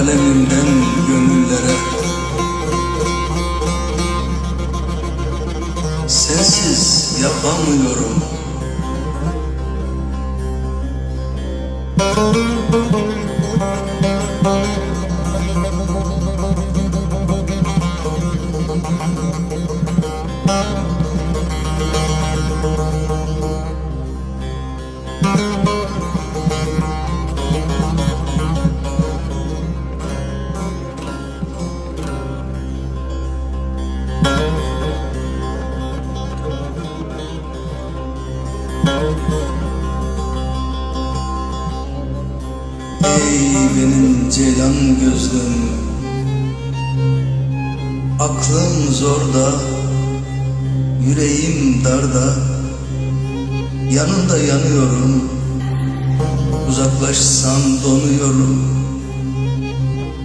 Kalemimden gönüllere ceylan gözlüm. Aklım zorda Yüreğim darda. Yanında yanıyorum Uzaklaşsam donuyorum.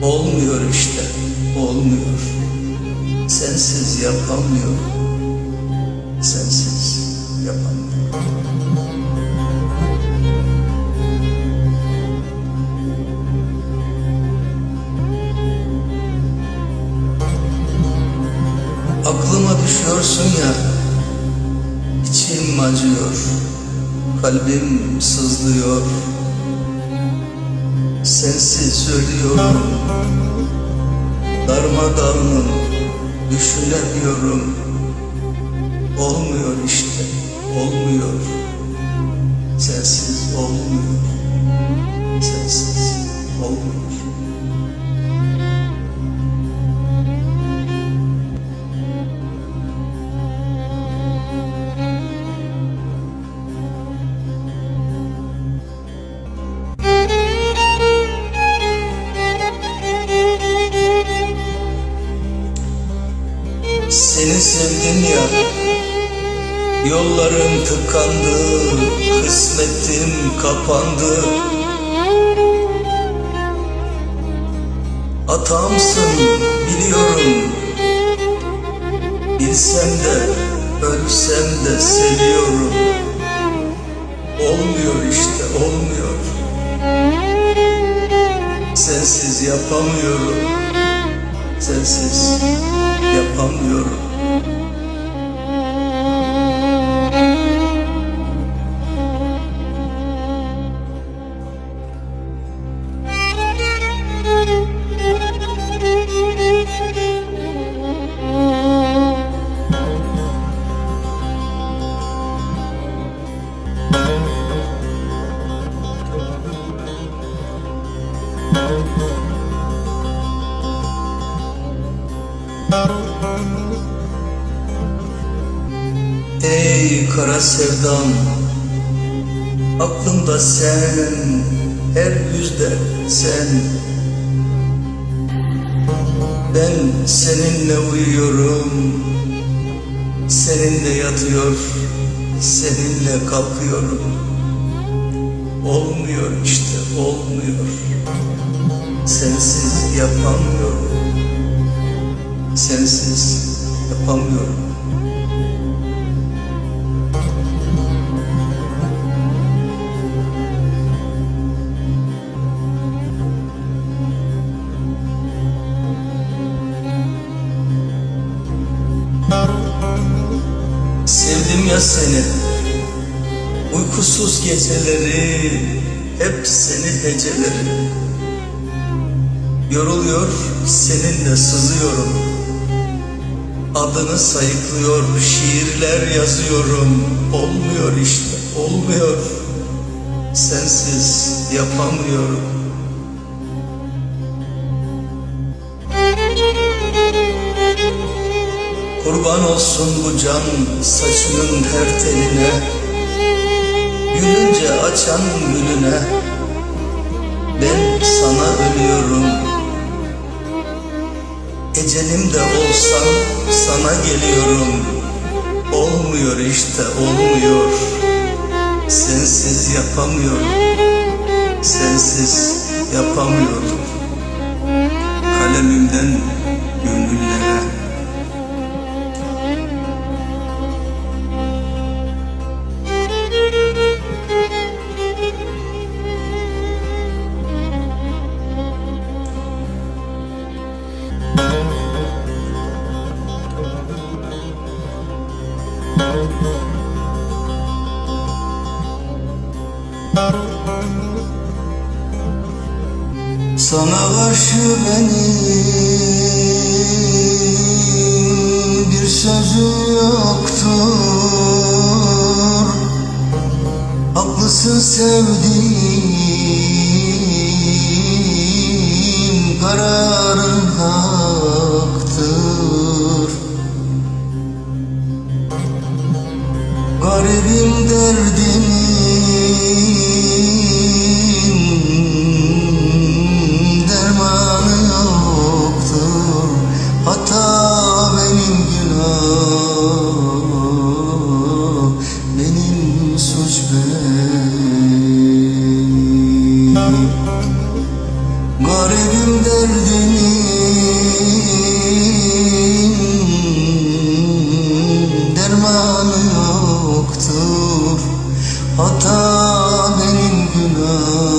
Olmuyor işte olmuyor. Sensiz yapamıyorum Kalbim sızlıyor. Sensiz ölüyorum Darmadağınım Düşünemiyorum. Olmuyor işte Olmuyor. Sensiz olmuyor. Sensiz olmuyor Seni sevdim ya. Yollarım tıkandı Kısmetim kapandı. Hatamsın biliyorum. Bilsem de ölsem de seviyorum. Olmuyor işte olmuyor. Sensiz yapamıyorum. Sensiz yapamıyorum Ey kara sevdam Aklımda sen Her yüzde sen. Ben seninle uyuyorum Seninle yatıyor Seninle kalkıyorum. Olmuyor işte olmuyor. Sensiz yapamıyorum Sensiz yapamıyorum ya seni. Uykusuz geceleri Hep seni heceleri. Yoruluyor seninle sızıyorum. Adını sayıklıyor şiirler yazıyorum. Olmuyor işte olmuyor. Sensiz yapamıyorum Kurban olsun bu can saçının her teline Gülünce açan gülüne. Ben sana ölüyorum. Ecelim de olsam sana geliyorum. Olmuyor işte olmuyor. Sensiz yapamıyorum. Sensiz yapamıyorum. Kalemimden gönüllere Sana karşı benim bir sözüm yoktur. Haklısın sevdiğim hata benim günah Benim suç benim. Garibim derdimin Dermanı yoktur. Hata benim günah